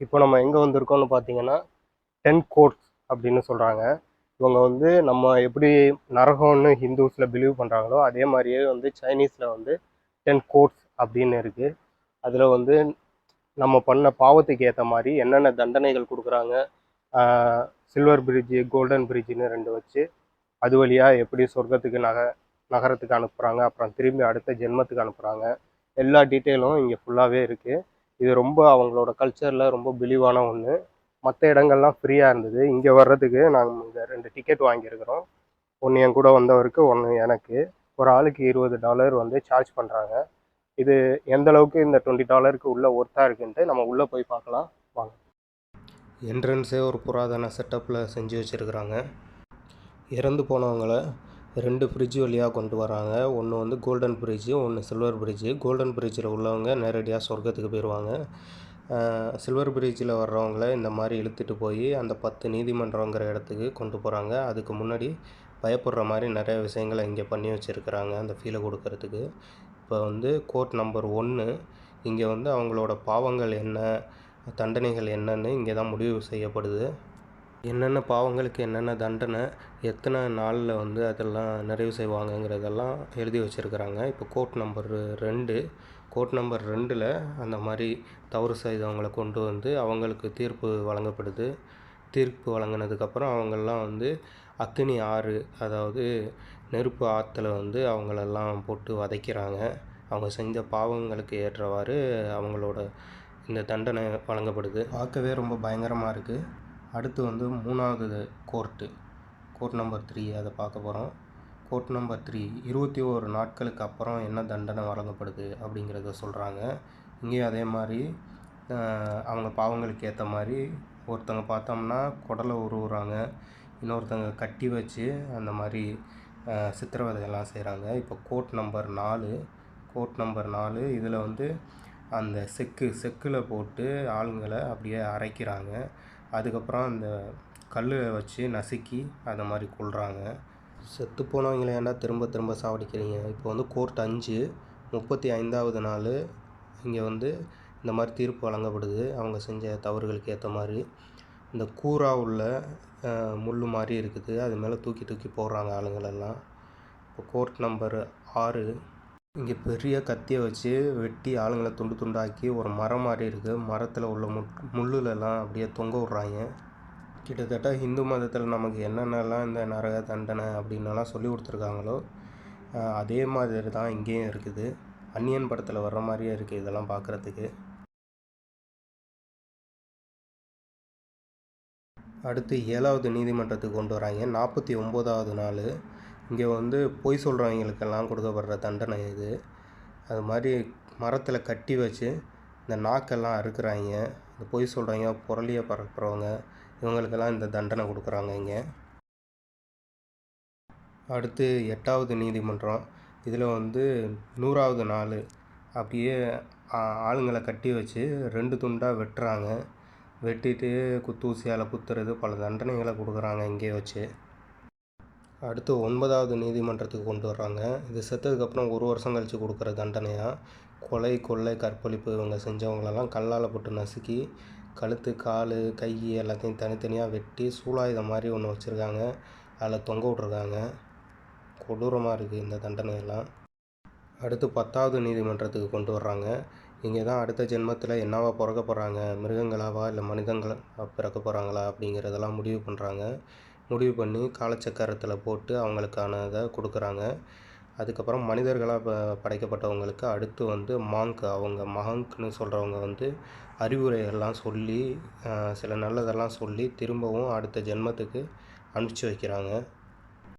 இப்போ நம்ம எங்கே வந்திருக்கோம்னு பார்த்தீங்கன்னா டென் கோட்ஸ் அப்படின்னு சொல்கிறாங்க இவங்க வந்து நம்ம எப்படி நரகம்னு ஹிந்துஸில் பிலீவ் பண்ணுறாங்களோ அதே மாதிரியே வந்து சைனீஸில் வந்து டென் கோட்ஸ் அப்படின்னு இருக்குது அதில் வந்து நம்ம பண்ண பாவத்துக்கு ஏற்ற மாதிரி என்னென்ன தண்டனைகள் கொடுக்குறாங்க சில்வர் பிரிட்ஜு கோல்டன் பிரிட்ஜுன்னு ரெண்டு வச்சு அது வழியாக எப்படி சொர்க்கத்துக்கு நக நகரத்துக்கு அனுப்புகிறாங்க அப்புறம் திரும்பி அடுத்த ஜென்மத்துக்கு அனுப்புகிறாங்க எல்லா டீட்டெயிலும் இங்கே ஃபுல்லாகவே இருக்குது இது ரொம்ப அவங்களோட கல்ச்சரில் ரொம்ப பிலீவான ஒன்று மற்ற இடங்கள்லாம் ஃப்ரீயாக இருந்தது. இங்கே வர்றதுக்கு நாங்கள் இங்கே ரெண்டு டிக்கெட் வாங்கியிருக்கிறோம். ஒன்று என் கூட வந்தவருக்கு ஒன்று எனக்கு. ஒரு ஆளுக்கு இருபது டாலர் வந்து சார்ஜ் பண்ணுறாங்க இது எந்த அளவுக்கு இந்த டுவெண்ட்டி டாலருக்கு உள்ளே ஒர்த்தாக இருக்குன்ட்டு நம்ம உள்ளே போய் பார்க்கலாம். வாங்க. என்ட்ரன்ஸே ஒரு புராதன செட்டப்பில் செஞ்சு வச்சுருக்குறாங்க. இறந்து போனவங்கள ரெண்டு ஃப்ரிட்ஜ் வழியாக கொண்டு வராங்க. ஒன்று வந்து கோல்டன் பிரிட்ஜு ஒன்று சில்வர் பிரிட்ஜு கோல்டன் பிரிட்ஜில் உள்ளவங்க நேரடியாக சொர்க்கத்துக்கு போயிடுவாங்க சில்வர் பிரிட்ஜில் வர்றவங்கள இந்த மாதிரி இழுத்துட்டு போய் அந்த பத்து நீதிமன்றங்கிற இடத்துக்கு கொண்டு போகிறாங்க அதுக்கு முன்னாடி பயப்படுற மாதிரி நிறைய விஷயங்களை இங்கே பண்ணி வச்சுருக்கிறாங்க அந்த ஃபீலை கொடுக்கறதுக்கு. இப்போ வந்து கோர்ட் நம்பர் ஒன்று இங்கே வந்து அவங்களோட பாவங்கள் என்ன தண்டனைகள் என்னன்னு இங்கே தான் முடிவு செய்யப்படுது. என்னென்ன பாவங்களுக்கு என்னென்ன தண்டனை எத்தனை நாளில் வந்து அதெல்லாம் நிறைவு செய்வாங்கங்கிறதெல்லாம் எழுதி வச்சுருக்கிறாங்க. இப்போ கோர்ட் நம்பர் ரெண்டு கோர்ட் நம்பர் ரெண்டில் அந்த மாதிரி தவறு செய்தவங்களை கொண்டு வந்து அவங்களுக்கு தீர்ப்பு வழங்கப்படுது. தீர்ப்பு வழங்கினதுக்கப்புறம் அவங்கெல்லாம் வந்து அக்னி ஆறு அதாவது நெருப்பு ஆற்றுல வந்து அவங்களெல்லாம் போட்டு வதைக்கிறாங்க. அவங்க செஞ்ச பாவங்களுக்கு ஏற்றவாறு அவங்களோட இந்த தண்டனை வழங்கப்படுது. பார்க்கவே ரொம்ப பயங்கரமாக இருக்குது அடுத்து வந்து மூணாவது கோர்ட்டு. கோர்ட் நம்பர் த்ரீ அதை பார்க்க போகிறோம் கோர்ட் நம்பர் த்ரீ இருபத்தி ஓரு நாட்களுக்கு அப்புறம் என்ன தண்டனை வழங்கப்படுது அப்படிங்கிறத சொல்கிறாங்க இங்கேயும் அதே மாதிரி அவங்க பாவங்களுக்கு ஏற்ற மாதிரி ஒருத்தங்க பார்த்தோம்னா குடலை உருவுறாங்க. இன்னொருத்தங்க கட்டி வச்சு அந்த மாதிரி சித்திரவதையெல்லாம் செய்கிறாங்க இப்போ கோர்ட் நம்பர் நாலு கோர்ட் நம்பர் நாலு இதில் வந்து அந்த செக்கு செக்கில் போட்டு ஆளுங்களை அப்படியே அரைக்கிறாங்க. அதுக்கப்புறம் அந்த கல்லை வச்சு நசுக்கி அதை மாதிரி கொள்கிறாங்க செத்து போனவங்கள ஏன்டா திரும்ப திரும்ப சாவடிக்கிறீங்க? இப்போ வந்து கோர்ட் அஞ்சு முப்பத்தி ஐந்தாவது நாள் இங்கே வந்து இந்த மாதிரி தீர்ப்பு வழங்கப்படுது. அவங்க செஞ்ச தவறுகளுக்கு ஏற்ற மாதிரி. இந்த கூரா உள்ள முள் மாதிரி இருக்குது. அது மேலே தூக்கி தூக்கி போடுறாங்க ஆளுங்களெல்லாம். இப்போ கோர்ட் நம்பர் ஆறு இங்கே பெரிய கத்தியை வச்சு வெட்டி ஆளுங்களை துண்டு துண்டாக்கி ஒரு மரம் மாதிரி இருக்குது மரத்தில் உள்ள முட் முள்ளுலலாம் அப்படியே தொங்க விட்றாங்க. கிட்டத்தட்ட ஹிந்து மதத்தில் நமக்கு என்னென்னலாம் இந்த நரக தண்டனை அப்படின்னலாம் சொல்லி கொடுத்துருக்காங்களோ அதே மாதிரி தான் இங்கேயும் இருக்குது. அன்னியன் படத்தில் வர்ற மாதிரியே இருக்குது இதெல்லாம் பார்க்குறதுக்கு அடுத்து ஏழாவது நீதிமன்றத்துக்கு கொண்டு வராங்க. நாற்பத்தி ஒம்போதாவது நாள். இங்கே வந்து பொய் சொல்கிறவங்களுக்கெல்லாம் கொடுக்கப்படுற தண்டனை இது. அது மாதிரி மரத்தில் கட்டி வச்சு இந்த நாக்கெல்லாம் அறுக்கிறாங்க. இந்த பொய் சொல்கிறவங்க புரளியை பறக்கிறவங்க இவங்களுக்கெல்லாம் இந்த தண்டனை கொடுக்குறாங்க இங்கே. அடுத்து எட்டாவது நீதிமன்றம். இதில் வந்து நூறாவது நாள். அப்படியே ஆளுங்களை கட்டி வச்சு ரெண்டு துண்டாக வெட்டுறாங்க. வெட்டிட்டு குத்தூசியால் குத்துறது பல தண்டனைகளை கொடுக்குறாங்க இங்கே வச்சு. அடுத்து ஒன்பதாவது நீதிமன்றத்துக்கு கொண்டு வர்றாங்க. இது செத்ததுக்கப்புறம் ஒரு வருஷம் கழித்து கொடுக்குற தண்டனையாக கொலை கொள்ளை கற்பழிப்பு இவங்க செஞ்சவங்களெல்லாம் கல்லால் போட்டு நசுக்கி கழுத்து கால் கை எல்லாத்தையும் தனித்தனியாக வெட்டி சூலாயுதம் மாதிரி ஒன்று வச்சுருக்காங்க. அதில் தொங்க விட்ருக்காங்க கொடூரமாக இருக்குது இந்த தண்டனையெல்லாம். அடுத்து பத்தாவது நீதிமன்றத்துக்கு கொண்டு வர்றாங்க. இங்கே தான் அடுத்த ஜென்மத்தில் என்னவா பிறக்க போகிறாங்க மிருகங்களாவா இல்லை மனிதங்களாக பிறக்க போகிறாங்களா அப்படிங்கிறதெல்லாம் முடிவு பண்ணுறாங்க முடிவு பண்ணி காலச்சக்கரத்தில் போட்டு அவங்களுக்கானதை கொடுக்குறாங்க. அதுக்கப்புறம் மனிதர்களாக ப படைக்கப்பட்டவங்களுக்கு அடுத்து வந்து மாங்க் அவங்க மஹங்க்னு சொல்கிறவங்க வந்து அறிவுரைகள்லாம் சொல்லி சில நல்லதெல்லாம் சொல்லி திரும்பவும் அடுத்த ஜென்மத்துக்கு அனுப்பிச்சி வைக்கிறாங்க.